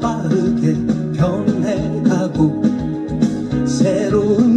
빠르게 변해가고 새로운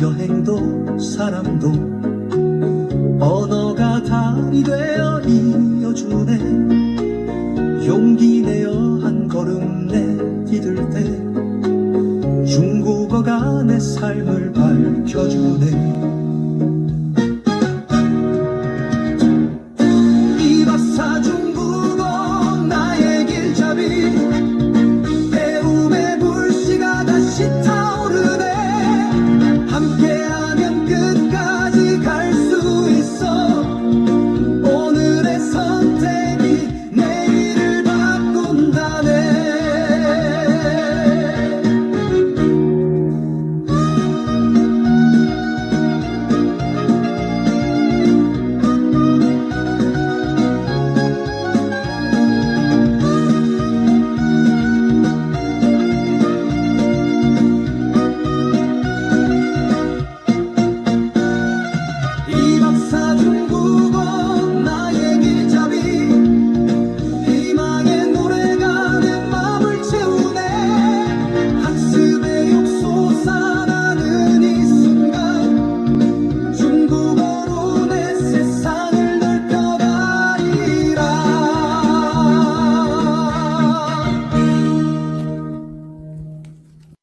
여행도 사람도 언어가 달이 되어 이어주네. 용기 내어 한 걸음 내디딜 때 중국어가 내 삶을 밝혀주네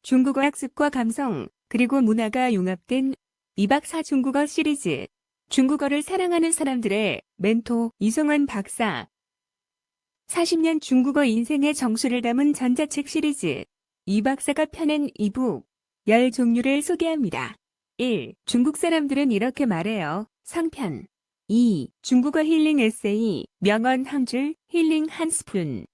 중국어 학습과 감성, 그리고 문화가 융합된 2박 4 중국어 시리즈. 중국어를 사랑하는 사람들의 멘토 이성환 박사. 40년 중국어 인생의 정수를 담은 전자책 시리즈. 이 박사가 펴낸 이북. 열 종류를 소개합니다. 1. 중국 사람들은 이렇게 말해요. 상편. 2. 중국어 힐링 에세이. 명언 한 줄, 힐링 한 스푼.